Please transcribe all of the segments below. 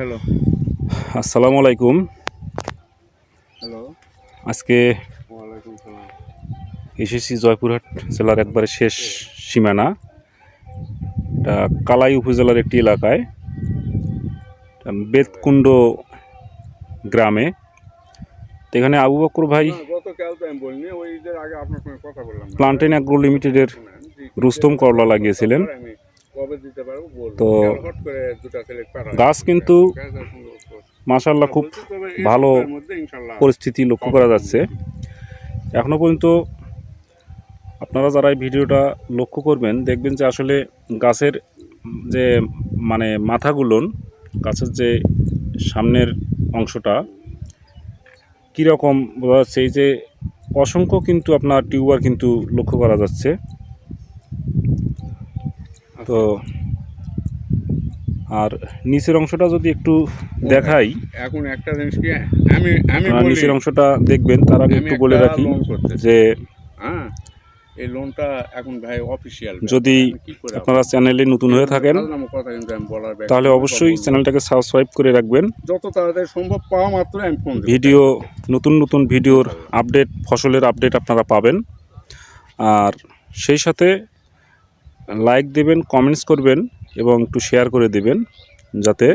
Hello. আসসালামু আলাইকুম। Hello. আজকে এসেছি জয়পুরহাট জেলার একবারে শেষ সীমানা। এটা কালাই উপজেলার একটি এলাকায়। বেতকুণ্ড গ্রামে। তো এখানে আবু বকর ভাই। প্লান্টেন অ্যাগ্রো লিমিটেডের রুস্তম করলা লাগিয়েছিলেন। তো। গাছ কিন্তু মাশাল্লাহ খুব ভালো পরিস্থিতি লক্ষ্য করা যাচ্ছে। এখনও পর্যন্ত আপনারা যারা এই ভিডিওটা লক্ষ্য করবেন দেখবেন যে আসলে গাছের যে মানে মাথাগুলোন গাছের যে সামনের অংশটা কীরকম বোঝা যাচ্ছে এই যে অসংখ্য কিন্তু আপনার টিউবার কিন্তু লক্ষ্য করা যাচ্ছে। তো আর নিচের অংশটা যদি একটু দেখাই এখন একটা জিনিস কি আমি আমি বলি নিচের অংশটা দেখবেন তার আগে একটু বলে রাখি। যে হ্যাঁ এই লোনটা এখন ভাই অফিসিয়াল যদি আপনারা চ্যানেলে নতুন হয়ে থাকেন তাহলে অবশ্যই চ্যানেলটাকে সাবস্ক্রাইব করে রাখবেন যত তাড়াতাড়ি সম্ভব পাওয়া মাত্র আমি ফোন দেব। ভিডিও নতুন নতুন ভিডিওর আপডেট ফসলের আপডেট আপনারা পাবেন আর সেই সাথে লাইক দেবেন কমেন্টস করবেন এবং একটু শেয়ার করে দেবেন যাতে।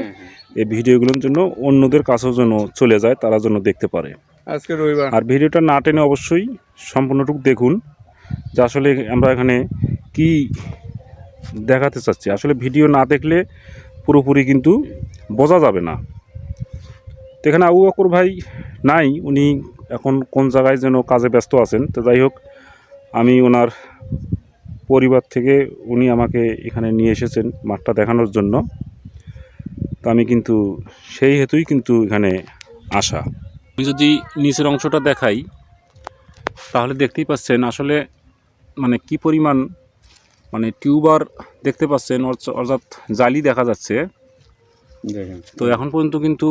এই ভিডিওগুলোর জন্য অন্যদের কাছেও যেন চলে যায় তারা যেন দেখতে পারে। আজকে রবিবার। আর ভিডিওটা না টেনে অবশ্যই সম্পূর্ণটুকু দেখুন যে আসলে আমরা এখানে কি দেখাতে চাচ্ছি। আসলে ভিডিও না দেখলে পুরোপুরি কিন্তু বোঝা যাবে না। তো এখানে আবু বকর ভাই নাই উনি এখন কোন জায়গায় যেন কাজে ব্যস্ত আছেন। তো যাই হোক আমি ওনার পরিবার থেকে উনি আমাকে এখানে নিয়ে এসেছেন মাঠটা দেখানোর জন্য। তো আমি কিন্তু সেই হেতুই কিন্তু এখানে আসা। আমি যদি নিচের অংশটা দেখাই তাহলে দেখতেই পাচ্ছেন আসলে মানে কি পরিমাণ মানে টিউবার দেখতে পাচ্ছেন অর্থাৎ জালি দেখা যাচ্ছে। তো এখন পর্যন্ত কিন্তু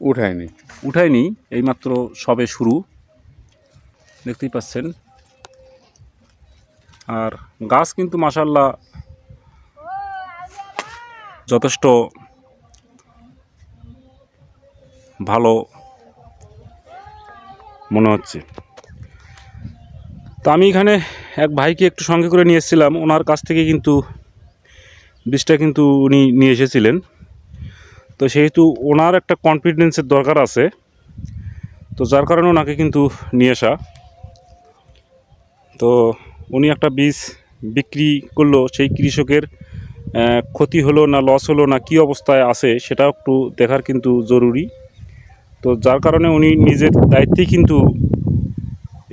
উঠায়নি। উঠায়নি এইমাত্র সবে শুরু। দেখতেই পাচ্ছেন। আর গাছ কিন্তু মাসাল্লাহ যথেষ্ট ভালো মনে হচ্ছে। তো আমি এখানে এক ভাইকে একটু সঙ্গে করে নিয়ে এসেছিলাম। ওনার কাছ থেকে কিন্তু বীজটা কিন্তু উনি নিয়ে এসেছিলেন। তো সেহেতু ওনার একটা কনফিডেন্সের দরকার আছে। তো যার কারণে ওনাকে কিন্তু নিয়ে আসা। তো উনি একটা বীজ বিক্রি করল সেই কৃষকের ক্ষতি হলো না লস হলো না কি অবস্থায় আছে সেটা একটু দেখার কিন্তু জরুরি। তো যার কারণে উনি নিজের দায়িত্বেই কিন্তু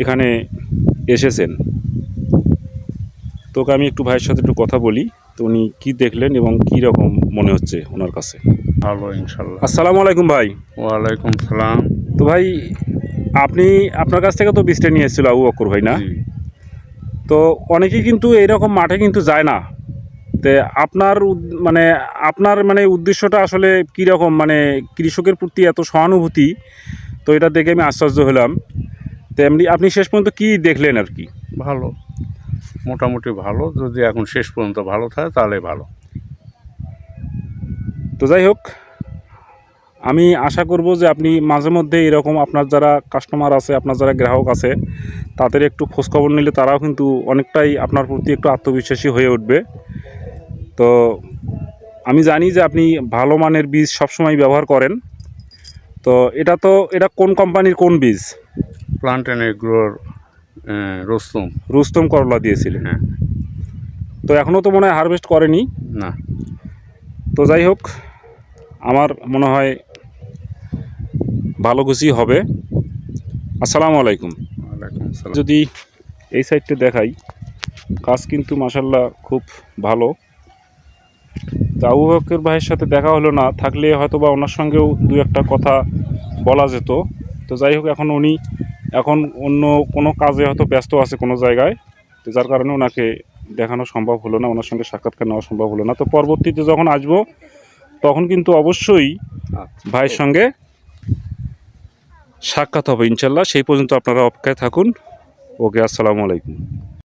এখানে এসেছেন। তোকে আমি একটু ভাইয়ের সাথে একটু কথা বলি তো উনি কী দেখলেন এবং কী রকম মনে হচ্ছে ওনার কাছে? ভালো ইনশাল্লাহ আসসালামু আলাইকুম ভাই। ওয়ালাইকুম সালাম। তো ভাই আপনি আপনার কাছ থেকে তো বীজটা নিয়ে এসেছিল আবু বকর ভাই না। তো অনেকেই কিন্তু এইরকম মাঠে কিন্তু যায় না। তে আপনার মানে আপনার মানে উদ্দেশ্যটা আসলে কীরকম? মানে কৃষকের প্রতি এত সহানুভূতি তো এটা দেখে আমি আশ্চর্য হলাম। তো এমনি আপনি শেষ পর্যন্ত কী দেখলেন আর কি? ভালো। মোটামুটি ভালো। যদি এখন শেষ পর্যন্ত ভালো থাকে তাহলে ভালো। তো যাই হোক আমি আশা করব যে আপনি মাঝে মধ্যে এরকম আপনার যারা কাস্টমার আছে আপনার যারা গ্রাহক আছে তাদের একটু খোঁজখবর নিলে তারাও কিন্তু অনেকটাই আপনার প্রতি একটু আত্মবিশ্বাসী হয়ে উঠবে। তো আমি জানি যে আপনি ভালো মানের বীজ সবসময় ব্যবহার করেন। তো এটা তো এটা কোন কোম্পানির কোন বীজ? প্লান্টেন এগ্রোর রস্তম রুস্তম করলা দিয়েছিলেন। হ্যাঁ। তো এখনও তো মনে হয় হারভেস্ট করেনি। না। তো যাই হোক আমার মনে হয় ভালো খুশি হবে। আসসালামু আলাইকুম। যদি এই সাইডটা দেখাই কাজ কিন্তু মাসাল্লাহ খুব ভালো। তো আবু বকর ভাইয়ের সাথে দেখা হলো না থাকলে হয়তো বা ওনার সঙ্গেও দু একটা কথা বলা যেত। তো যাই হোক এখন উনি এখন অন্য কোনো কাজে হয়তো ব্যস্ত আছে কোনো জায়গায়। তো যার কারণে ওনাকে দেখানো সম্ভব হলো না ওনার সঙ্গে সাক্ষাৎকার নেওয়া সম্ভব হলো না। তো পরবর্তীতে যখন আসব তখন কিন্তু অবশ্যই আচ্ছা। ভাইয়ের সঙ্গে সাক্ষাৎ হবে ইনশাল্লাহ। সেই পর্যন্ত আপনারা অপেক্ষায় থাকুন। ওকে আসসালামু আলাইকুম।